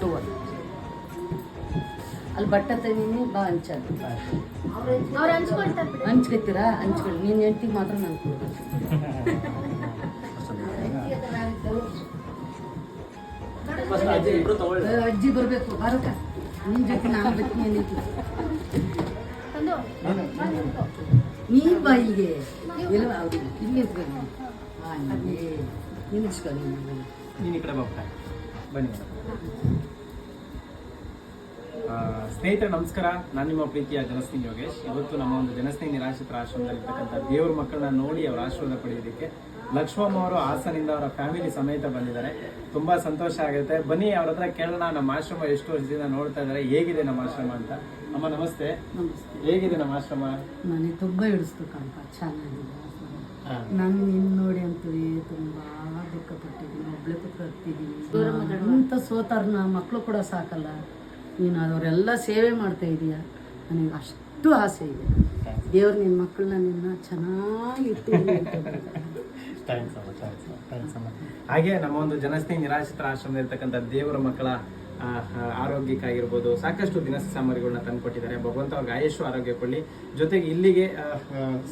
Two ಅಲ್ಲಿ ಬಟ್ಟೆ ತಿನ್ನಿ ಬಾ ಹಂಚ ಅವ್ರು ಹಂಚ್ಕೊಳ್ತಾರೆ. ಹಂಚ್ಕೊತೀರಾ? ಹಂಚ್ಕೊಳ್ಳಿ. ನೀನು ಹೆಂಡ್ತಿ ಮಾತ್ರ ನಾನು ಅಜ್ಜಿ ಬರಬೇಕು. ಬರಕ. ನಿನ್ನ ಜೊತೆ ನಾನು ಬರ್ತೀನಿ ನೀ ಬಾ ಇಲ್ಲಿಗೆ ಇಲ್ಲ ಅವ್ರು ಇಲ್ಲಿ ಹಾಗೆ. ನೀನು. ನೀನು ಈ ಕಡೆ ಬನ್ನಿ. ಸ್ನೇಹಿತರೆ ನಮಸ್ಕಾರ. ನಾನು ನಿಮ್ಮ ಪ್ರೀತಿಯ ಜನಸ್ನೇಹಿ ಯೋಗೇಶ್. ಇವತ್ತು ನಮ್ಮ ಒಂದು ಜನಸ್ನೇಹಿ ನಿರಾಶ್ರಿತರ ಆಶ್ರಮದಲ್ಲಿರ್ತಕ್ಕಂಥ ದೇವ್ರ ಮಕ್ಕಳನ್ನ ನೋಡಿ ಅವರ ಆಶೀರ್ವಾದ ಪಡೆಯೋದಕ್ಕೆ ಲಕ್ಷ್ಮಮ್ಮ ಅವರು ಹಾಸನಿಂದ ಅವರ ಫ್ಯಾಮಿಲಿ ಸಮೇತ ಬಂದಿದ್ದಾರೆ. ತುಂಬಾ ಸಂತೋಷ ಆಗುತ್ತೆ. ಬನ್ನಿ ಅವ್ರ ಹತ್ರ ಕೇಳೋಣ. ನಮ್ಮ ಆಶ್ರಮ ಎಷ್ಟು ವರ್ಷದಿಂದ ನೋಡ್ತಾ ಇದ್ದಾರೆ. ಹೇಗಿದೆ ನಮ್ಮ ಆಶ್ರಮ ಅಂತ? ಅಮ್ಮ ನಮಸ್ತೆ. ಹೇಗಿದೆ ನಮ್ಮ ಆಶ್ರಮ? ನನಗೆ ತುಂಬ ಇಡಿಸ್ಬೇಕಂತ ಕಣಪ್ಪ ಚೆನ್ನಾಗಿದೆ. ನಾನು ನಿನ್ನ ನೋಡಿ ಅಂತೂ ತುಂಬ ದುಃಖಪಟ್ಟಿದ್ದೀನಿ ಪುತ್ರ ಹತ್ತಿದ್ದೀವಿ ಅಂತ ಸೋತಾರನ್ನ ಮಕ್ಕಳು ಕೂಡ ಸಾಕಲ್ಲ. ನೀನು ಅವರೆಲ್ಲ ಸೇವೆ ಮಾಡ್ತಾ ಇದೀಯಾ? ನನಗೆ ಅಷ್ಟು ಆಸೆ ಇದೆ. ದೇವ್ರು ನಿನ್ನ ಮಕ್ಕಳನ್ನ ನಿನ್ನ ಚೆನ್ನಾಗಿ ಥ್ಯಾಂಕ್ಸ್ ಅಮ್ಮ ಥ್ಯಾಂಕ್ಸ್ ಥ್ಯಾಂಕ್ಸ್ ಅಮ್ಮ ಹಾಗೆ ನಮ್ಮ ಒಂದು ಜನಸ್ನೇಹಿ ನಿರಾಶ್ರಿತರ ಆಶ್ರಮದಲ್ಲಿ ಇರ್ತಕ್ಕಂಥ ದೇವರ ಮಕ್ಕಳ ಆರೋಗ್ಯಕ್ಕಾಗಿರ್ಬೋದು. ಸಾಕಷ್ಟು ದಿನಸಿ ಸಾಮಗ್ರಿಗಳನ್ನ ತಂದುಕೊಟ್ಟಿದ್ದಾರೆ. ಭಗವಂತ ಅವ್ರಿಗೆ ಆಯುಷು ಆರೋಗ್ಯ ಕೊಡಲಿ. ಜೊತೆಗೆ ಇಲ್ಲಿಗೆ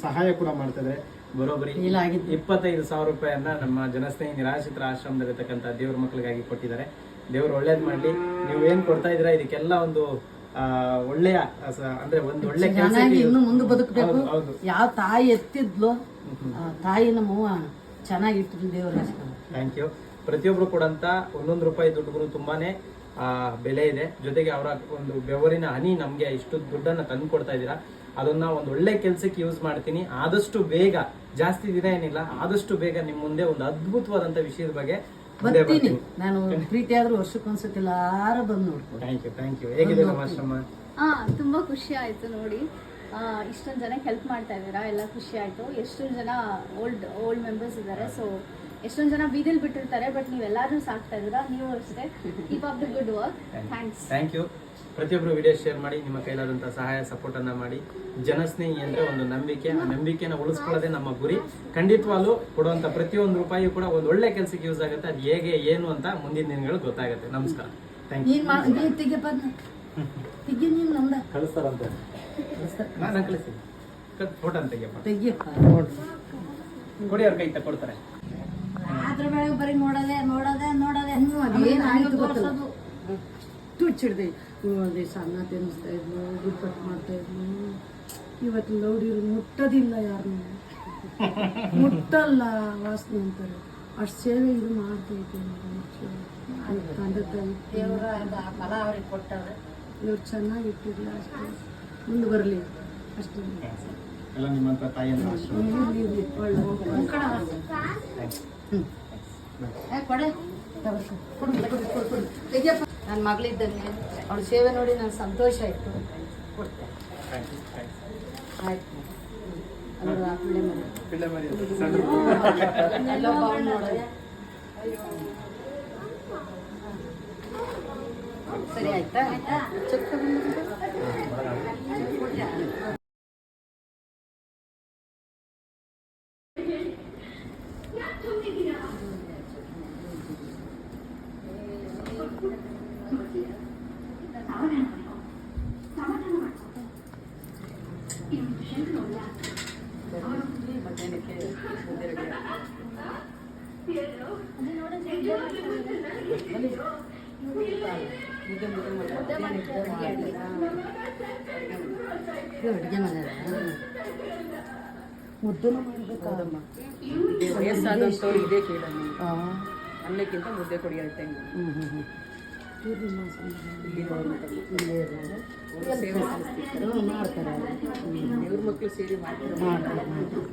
ಸಹಾಯ ಕೂಡ ಮಾಡ್ತಿದ್ದಾರೆ ಬರೋಬ್ಬರಿ ಇಪ್ಪತ್ತೈದು ಸಾವಿರ ರೂಪಾಯಿಯನ್ನ ನಮ್ಮ ಜನಸ್ನೇಹಿ ನಿರಾಶ್ರಿತರ ಆಶ್ರಮದಲ್ಲಿರ್ತಕ್ಕಂಥ ದೇವ್ರ ಮಕ್ಕಳಿಗಾಗಿ ಕೊಟ್ಟಿದ್ದಾರೆ. ದೇವ್ರು ಒಳ್ಳೇದ್ ಮಾಡ್ಲಿ. ನೀವು ಏನ್ ಕೊಡ್ತಾ ಇದ್ದೀರಾ? ಇದಕ್ಕೆಲ್ಲ ಒಂದು ಒಳ್ಳೆಯ ಅಂದ್ರೆ ಒಂದು ಒಳ್ಳೆ ಇನ್ನು ಮುಂದೆ ಬದುಕಬೇಕು. ಯಾವ ತಾಯಿ ಎತ್ತಿದ್ಲು ಆ ತಾಯಿ ನಮ್ಮವ್ವ ಚೆನ್ನಾಗಿ ಇಟ್ಟಿದ್ದು ದೇವ್ರ ಥ್ಯಾಂಕ್ ಯು ಪ್ರತಿಯೊಬ್ರು ಕೊಡಂತ ಒಂದೊಂದು ರೂಪಾಯಿ ದುಡ್ಡುಗಳು ತುಂಬಾನೇ ಬೆಲೆ ಇದೆ. ಜೊತೆಗೆ ಅವರ ಒಂದು ಬೆವರಿನ ಹನಿ ನಮ್ಗೆ ಇಷ್ಟು ದುಡ್ಡನ್ನ ತಂದು ಕೊಡ್ತಾ ಇದ್ದೀರಾ. ಅದನ್ನ ಒಂದು ಒಳ್ಳೆ ಕೆಲ್ಸಕ್ಕೆ ಯೂಸ್ ಮಾಡ್ತೀನಿ. ಆದಷ್ಟು ಬೇಗ ಜಾಸ್ತಿ ದಿನ ಏನಿಲ್ಲ ಆದಷ್ಟು ಬೇಗ ನಿಮ್ ಮುಂದೆ ಒಂದು ಅದ್ಭುತವಾದಂತ ವಿಷಯದ ಬಗ್ಗೆ ಬರ್ತೀನಿ. ನಾನು ಪ್ರೀತಿ ಆದ್ರೂ ವರ್ಷಕ್ಕೊಂದ್ಸತಿ ಎಲ್ಲಾರ ಬಂದು ನೋಡ್ಕೊ ಥ್ಯಾಂಕ್ ಯು ಥ್ಯಾಂಕ್ ಯು ಹೇಗಿದೆ ನಮ್ಮ ಆಶ್ರಮ? ಹಾ ತುಂಬಾ ಖುಷಿ ಆಯ್ತು ನೋಡಿ. ಆ, ಇಷ್ಟೊಂದು ಜನ ಹೆಲ್ಪ್ ಮಾಡ್ತಾ ಇದ್ದೀರಾ ಎಲ್ಲ ಖುಷಿ ಆಯ್ತು. ಎಷ್ಟೊಂದು ಜನ ಓಲ್ಡ್ ಓಲ್ಡ್ ಮೆಂಬರ್ಸ್ ಇದ್ದಾರೆ ಸೊ ಎಷ್ಟೊಂದು ಜನ ಬೀದಿಲ್ ಬಿಟ್ಟಿರ್ತಾರೆ ಬಟ್ ನೀವೆಲ್ಲರೂ ಸಾಕ್ತಾ ಇದ್ದೀರಾ? ನೀವು ಅಷ್ಟೇ. Keep up the good work thanks thank you ಪ್ರತಿಯೊಬ್ಬರು ವಿಡಿಯೋ ಶೇರ್ ಮಾಡಿ ನಿಮ್ಮ ಕೈಲಾದಂಥ ಸಹಾಯ ಸಪೋರ್ಟ್ ಅನ್ನ ಮಾಡಿ. ಜನಸ್ನೇಹಿ ಅಂದ್ರೆ ಒಂದು ನಂಬಿಕೆ. ಆ ನಂಬಿಕೆನ ಉಳಿಸ್ಕೊಳ್ಳೋದೇ ನಮ್ಮ ಗುರಿ. ಖಂಡಿತವಾಗ್ಲೂ ಕೊಡುವಂತ ಪ್ರತಿಯೊಂದು ರೂಪಾಯಿಯೂ ಕೂಡ ಒಂದು ಒಳ್ಳೆ ಕೆಲಸಕ್ಕೆ ಯೂಸ್ ಆಗುತ್ತೆ. ಅದು ಹೇಗೆ ಏನು ಅಂತ ಮುಂದಿನ ದಿನಗಳು ಗೊತ್ತಾಗುತ್ತೆ. ನಮಸ್ಕಾರ. ಥ್ಯಾಂಕ್ ಯು ಕಳಿಸ್ತಾರಂತೆ. ನಾನು ಕಳಿಸ್ತೀನಿ. ಫೋಟೋ ಅಂತ ಕೊಡಿ ಅವ್ರ ಕೈ ತಗೊಡ್ತಾರೆ. ಅದ್ರ ಬೆಳಗ್ಗೆ ಬರೀ ನೋಡೋದೆ ನೋಡೋದೆ ನೋಡೋದೆ. ಹ್ಞೂ ತುಚ್ಚಿಡ್ದೆ ಅದೇ ಸಣ್ಣ ಅನ್ನ ತಿನ್ನಿಸ್ತಾ ಇದ್ಲು ದುಡ್ಡು ಕಟ್ ಮಾಡ್ತಾ ಇದ್ಲು. ಇವತ್ತು ಲೌಡಿರು ಮುಟ್ಟೋದಿಲ್ಲ ಯಾರನ್ನು ಮುಟ್ಟಲ್ಲ ವಾಸನೆ ಅಂತಾರೆ. ಅಷ್ಟು ಸೇವೆ ಇದು ಮಾಡ್ತಾ ಇದ್ದೆ ತಂದೆ ತಾಯಿ. ದೇವರ ಫಲ ಅವ್ರಿಗೆ ಕೊಟ್ಟಾರೆ ಇವ್ರು ಚೆನ್ನಾಗಿ ಇಟ್ಟಿಲ್ಲ ಅಷ್ಟೇ. ಮುಂದೆ ಬರಲಿ. ಅಷ್ಟೇ. ಎಲ್ಲ ನಿಮ್ಮಂತ ತಾಯಿಯನ್ನ ಒಳ್ಳೆ ನನ್ನ ಮಗಳಿದ್ದಾನೆ ಅವಳ ಸೇವೆ ನೋಡಿ ನಾನು ಸಂತೋಷ ಆಯಿತು. ಕೊಡ್ತೆ. ಆಯ್ತು. ಎಲ್ಲ ಬಾಳ್ ನೋಡೋದೆ ಸರಿ ಆಯ್ತಾ? ಚೆಕ್ ಅಡುಗೆ ಮನೆ ಮುದ್ದನು ಮಾಡಬೇಕಾದಮ್ಮ ವಯಸ್ಸಾದಂಥವ್ರು ಇದೇ ಕೇಳಮ್ಮ ಅನ್ನಕ್ಕಿಂತ ಮುದ್ದೆ ಕೊಡಿ ಹೇಳ್ತೇನೆ ಹ್ಞೂ ಹ್ಞೂ ಹ್ಞೂ ಮಾಡ್ತಾರೆ ದೇವ್ರ ಮಕ್ಕಳು ಸೇರಿ ಮಾಡ್ತಾರೆ ಮಾಡ್ತಾರೆ ಮಾಡ್ತಾರೆ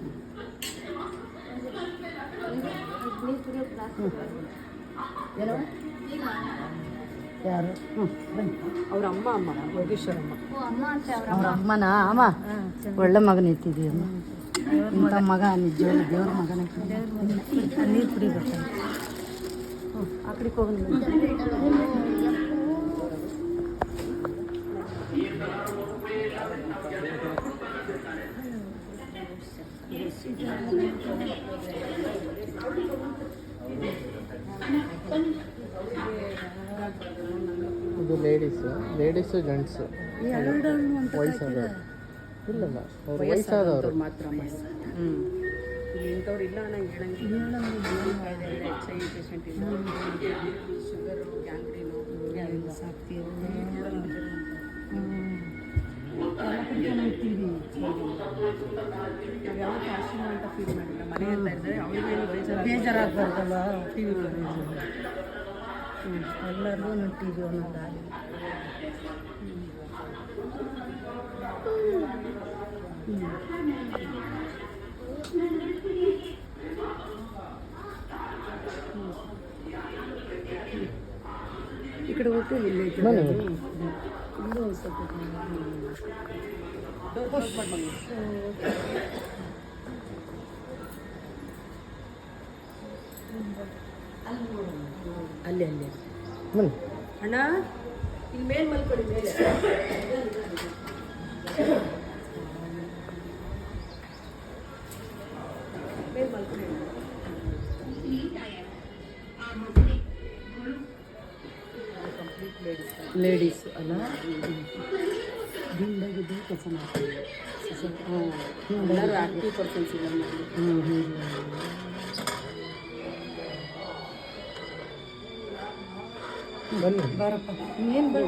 ಏನೋ ಯಾರು? ಹ್ಞೂ ಬನ್ನಿ. ಅವ್ರ ಅಮ್ಮ ಅಮ್ಮ ಯೋಗೇಶ್ವರಮ್ಮ ಅಮ್ಮ. ಅವ್ರ ಅಮ್ಮನ? ಅಮ್ಮ ಒಳ್ಳೆ ಮಗನ ಇಟ್ಟಿದ್ದೀಯಮ್ಮ ಇಂಥ ಮಗ ನಿಜವಾಗ್ಲೂ ದೇವ್ರ ಮಗನ. ನೀರು ಕುಡಿಬೇಕು ಹ್ಞೂ ಆ ಕಡೆಗೆ ಹೋಗಿ ಇದು ಲೇಡೀಸ್ ಲೇಡೀಸ್ ಜೆಂಟ್ಸ್ ವಯಸ್ಸಾದವ್ರು. ಇಲ್ಲಲ್ಲ ಅವ್ರು ವಯಸ್ಸಾದವರು ಮಾತ್ರ ಹ್ಞೂ ಇಂಥವ್ರು ಇಲ್ಲ ನಂಗೆ ಹೇಳಂಗಿಲ್ಲ. ಶುಗರು ಗ್ಯಾಂಗ್ರೀನು ಎಲ್ಲ ಸಾಕ್ತೀವಿ ನಾವು ಯಾವತ್ತೂ ಆಶ್ರಮ ಅಂತ ಫೀಲ್ ಮಾಡಿಲ್ಲ ಮನೆ ಅಂತ ಇದ್ದಾರೆ ಅವಳಿಗೆ ಬೇಜಾರು ಬೇಜಾರಾಗ್ಬಾರ್ದಲ್ಲ ಟಿ ವಿ ಎಲ್ಲರಿಗೂ ಟಿ ವಿ ಒಂದೊಂದು ಆಗಲಿ ಈ ಕಡೆ ಹೋಗ್ತು ಇಲ್ಲಿ ಐತೆ ಬನ್ನಿ. ಅದು. ಇಲ್ಲೂ ಒಂದ್ ಸ್ವಲ್ಪ ಅಲ್ಲಿ ಅಲ್ಲಿ ಬನ್ನಿ ಅಣ್ಣ ಇಲ್ಲಿ ಮೇಲೆ ಮಲ್ಕೊಳ್ಳಿ ಮೇಲೆ. ಮೇಲೆ ಮಲ್ಕೊಳ್ಳಿ. ಕಂಪ್ಲೀಟ್ ಲೇಡೀಸ್ ಲೇಡೀಸ್ ಅಲ್ಲ ದಿಂದಾಗಿದ್ದು ಕೆಲಸ ಮಾಡ್ತೀವಿ ಎಲ್ಲರೂ ಆಕ್ಟಿವ್ ಪರ್ಸನ್ಸ್ ಇಲ್ಲ ಹ್ಞೂ ಹ್ಞೂ ಬನ್ನಿ ಬರಪ್ಪ ಏನು ಬರ